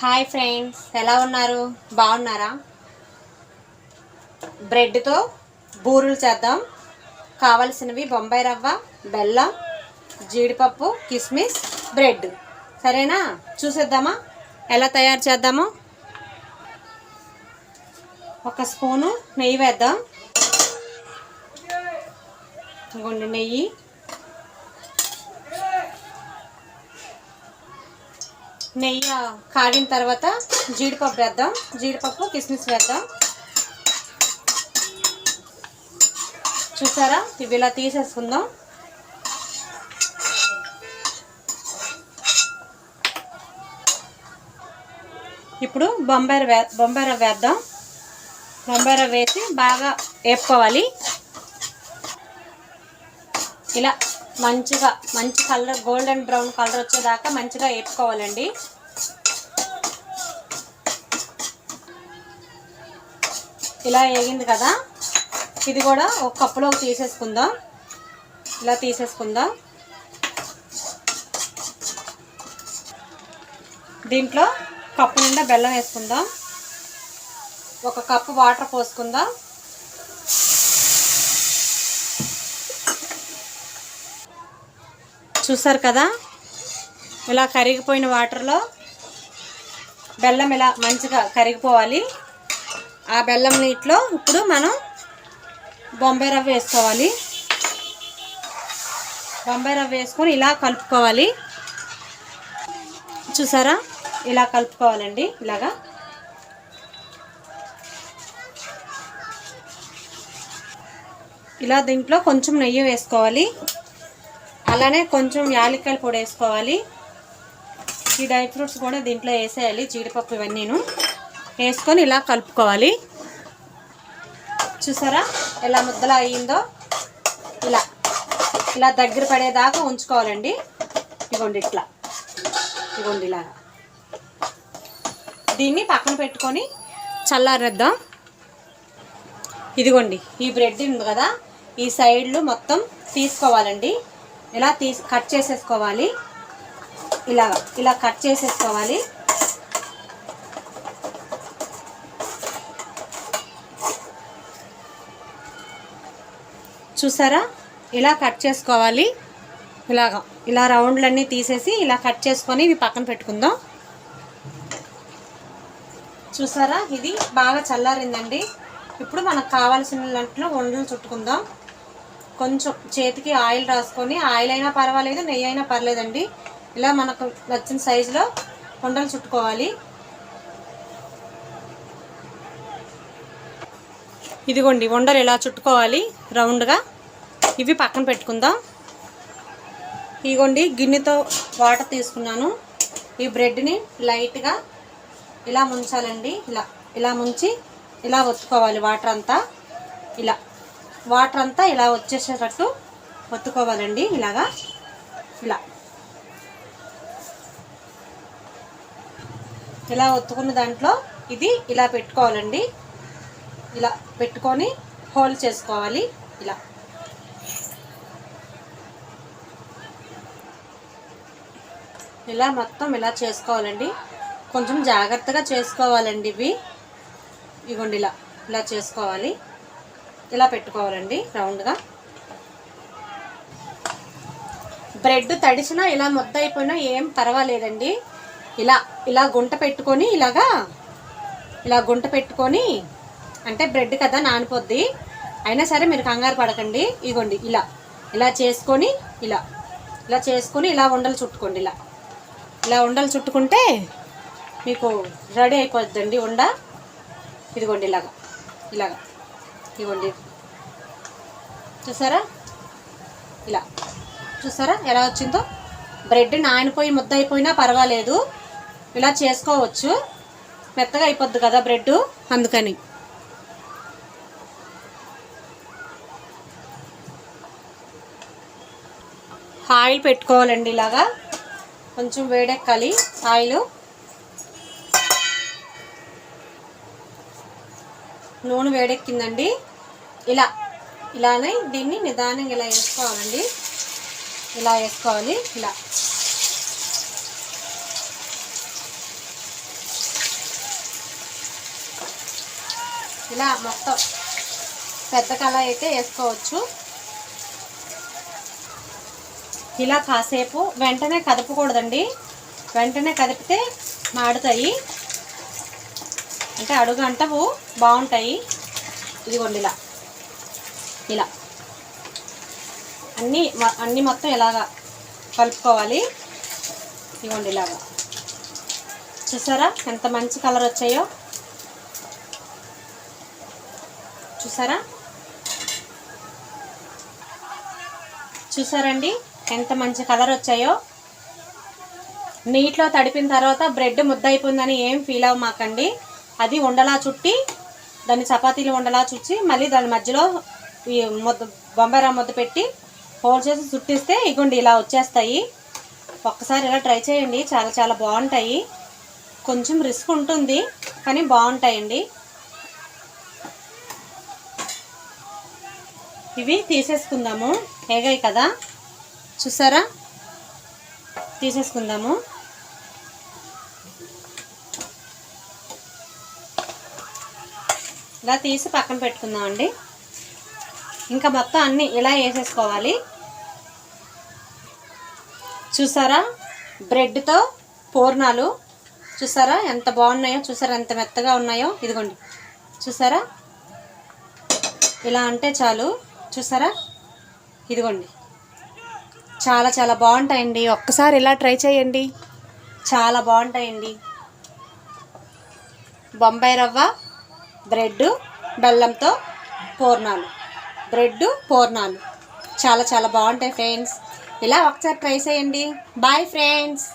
Hi friends ఎలా ఉన్నారు? బాగున్నారా? బ్రెడ్తో బూరులు చేద్దాం. కావలసినవి బొంబాయి రవ్వ బెల్లం జీడిపప్పు కిస్మిస్ బ్రెడ్. సరేనా? చూసేద్దామా? ఎలా తయారు చేద్దాము? ఒక స్పూను నెయ్యి వేద్దాం. ఇంకొండి నెయ్యి. నెయ్యి కాగిన తర్వాత జీడిపప్పు వేద్దాం. జీడిపప్పు కిస్మిస్ వేద్దాం. చూసారా? ఇవి ఇలా తీసేసుకుందాం. ఇప్పుడు బొంబాయి వే బొంబాయి రవ్వ వేద్దాం. బొంబాయి రవ్వ వేసి బాగా వేపుకోవాలి. ఇలా మంచిగా మంచి కలర్ గోల్డెన్ బ్రౌన్ కలర్ వచ్చేదాకా మంచిగా వేపుకోవాలండి. ఇలా వేగింది కదా ఇది కూడా ఒక కప్పులో తీసేసుకుందాం. ఇలా తీసేసుకుందాం. దీంట్లో కప్పు నిండా బెల్లం వేసుకుందాం. ఒక కప్పు వాటర్ పోసుకుందాం. చూసారు కదా? ఇలా కరిగిపోయిన వాటర్లో బెల్లం ఇలా మంచిగా కరిగిపోవాలి. ఆ బెల్లం నీటిలో ఇప్పుడు మనం బొంబాయి రవ్వ వేసుకోవాలి. బొంబాయి రవ్వ వేసుకొని ఇలా కలుపుకోవాలి. చూసారా? ఇలా కలుపుకోవాలండి. ఇలాగా. ఇలా దీంట్లో కొంచెం నెయ్యి వేసుకోవాలి. అలానే కొంచెం యాలక్కాయల పొడి వేసుకోవాలి. ఈ డ్రై ఫ్రూట్స్ కూడా దీంట్లో వేసేయాలి జీడిపప్పు ఇవన్నీను. వేసుకొని ఇలా కలుపుకోవాలి. చూసారా? ఎలా ముద్దలా అయ్యిందో? ఇలా. ఇలా దగ్గర పడేదాకా ఉంచుకోవాలండి. ఇగోండి ఇట్లా. ఇగోండి ఇలా దీన్ని పక్కన పెట్టుకొని చల్లారేద్దాం. ఇదిగోండి ఈ బ్రెడ్ ఉంది కదా? ఈ సైడ్లు మొత్తం తీసుకోవాలండి. ఇలా తీసి కట్ చేసేసుకోవాలి. ఇలా ఇలా కట్ చేసేసుకోవాలి. చూసారా? ఇలా కట్ చేసుకోవాలి. ఇలాగా ఇలా రౌండ్లన్నీ తీసేసి ఇలా కట్ చేసుకొని ఇవి పక్కన పెట్టుకుందాం. చూసారా? ఇది బాగా చల్లారిందండి. ఇప్పుడు మనకు కావాల్సిన దాంట్లో వండలు చుట్టుకుందాం. కొంచెం చేతికి ఆయిల్ రాసుకొని ఆయిల్ అయినా పర్వాలేదు నెయ్యి అయినా పర్లేదండి. ఇలా మనకు నచ్చిన సైజులో వండలు చుట్టుకోవాలి. ఇదిగోండి వండలు ఇలా చుట్టుకోవాలి రౌండ్గా. ఇవి పక్కన పెట్టుకుందాం. ఇదిగోండి గిన్నెతో వాటర్ తీసుకున్నాను. ఈ బ్రెడ్ని లైట్గా ఇలా ముంచాలండి. ఇలా ఇలా ముంచి ఇలా ఒత్తుకోవాలి వాటర్ అంతా. ఇలా. వాటర్ అంతా ఇలా వచ్చేసేటట్టు ఒత్తుకోవాలండి ఇలాగా. ఇలా. ఇలా ఒత్తుకున్న దాంట్లో ఇది ఇలా పెట్టుకోవాలండి. ఇలా పెట్టుకొని హోల్డ్ చేసుకోవాలి. ఇలా. ఇలా మొత్తం ఇలా చేసుకోవాలండి. కొంచెం జాగ్రత్తగా చేసుకోవాలండి ఇవి. ఇగోండి ఇలా. ఇలా చేసుకోవాలి. ఇలా పెట్టుకోవాలండి రౌండ్గా. బ్రెడ్ తడిసినా ఇలా ముద్ద అయిపోయినా ఏం పర్వాలేదండి. ఇలా ఇలా గుంట పెట్టుకొని ఇలాగా ఇలా గుంట పెట్టుకొని అంటే బ్రెడ్ కదా నానిపోద్ది. అయినా సరే మీరు కంగారు పడకండి. ఇగోండి ఇలా ఇలా చేసుకొని ఇలా ఇలా చేసుకొని ఇలా ఉండలు చుట్టుకోండి ఇలా. ఇలా ఉండలు చుట్టుకుంటే మీకు రెడీ అయిపోద్దండి ఉండ. ఇదిగోండి ఇలాగా ఇలాగా. ఇదిగోండి చూసారా? ఇలా. చూసారా ఎలా వచ్చిందో? బ్రెడ్ నానిపోయి ముద్ద అయిపోయినా పర్వాలేదు. ఇలా చేసుకోవచ్చు. మెత్తగా అయిపోద్ది కదా బ్రెడ్ అందుకని. ఆయిల్ పెట్టుకోవాలండి ఇలాగా. కొంచెం వేడెక్కాలి ఆయిల్. నూనె వేడెక్కిందండి. ఇలా. ఇలానే దీన్ని నిదానంగా ఇలా వేసుకోవాలండి. ఇలా వేసుకోవాలి ఇలా. ఇలా మొత్తం పెద్ద కళ అయితే వేసుకోవచ్చు. ఇలా కాసేపు వెంటనే కదపకూడదండి. వెంటనే కదిపితే మాడుతాయి. అంటే అడుగు అంటవు బాగుంటాయి. ఇదిగోండి ఇలా. ఇలా. అన్నీ అన్నీ మొత్తం ఇలాగా కలుపుకోవాలి. ఇవ్వండి ఇలాగా. చూసారా ఎంత మంచి కలర్ వచ్చాయో? చూసారా? చూసారండి ఎంత మంచి కలర్ వచ్చాయో? నీటిలో తడిపిన తర్వాత బ్రెడ్ ముద్ద అయిపోయిందని ఏం ఫీల్ అవ్వమాకండి అది ఉండలా చుట్టి దాన్ని చపాతీలు ఉండలా చుచ్చి మళ్ళీ దాని మధ్యలో ముద్ద బొంబాయిరా ముద్ద పెట్టి హోల్ చేసి చుట్టిస్తే ఇగోండి ఇలా వచ్చేస్తాయి. ఒక్కసారి ఇలా ట్రై చేయండి. చాలా చాలా బాగుంటాయి. కొంచెం రిస్క్ ఉంటుంది కానీ బాగుంటాయండి. ఇవి తీసేసుకుందాము. ఏగాయి కదా? చూసారా? తీసేసుకుందాము. ఇలా తీసి పక్కన పెట్టుకుందామండి. ఇంకా మొత్తం అన్నీ ఇలా వేసేసుకోవాలి. చూసారా? బ్రెడ్తో పూర్ణాలు. చూసారా? ఎంత బాగున్నాయో? చూసారా? ఎంత మెత్తగా ఉన్నాయో? ఇదిగోండి. చూసారా? ఇలా అంటే చాలు. చూసారా? ఇదిగోండి. చాలా చాలా బాగుంటాయండి. ఒక్కసారి ఇలా ట్రై చేయండి. చాలా బాగుంటాయండి. బొంబాయి రవ్వ బ్రెడ్ బెల్లంతో పూర్ణాలు. బ్రెడ్ పూర్ణాలు. చాలా చాలా బాగుంటాయి ఫ్రెండ్స్. ఇలా ఒకసారి ట్రై చేయండి. Bye friends.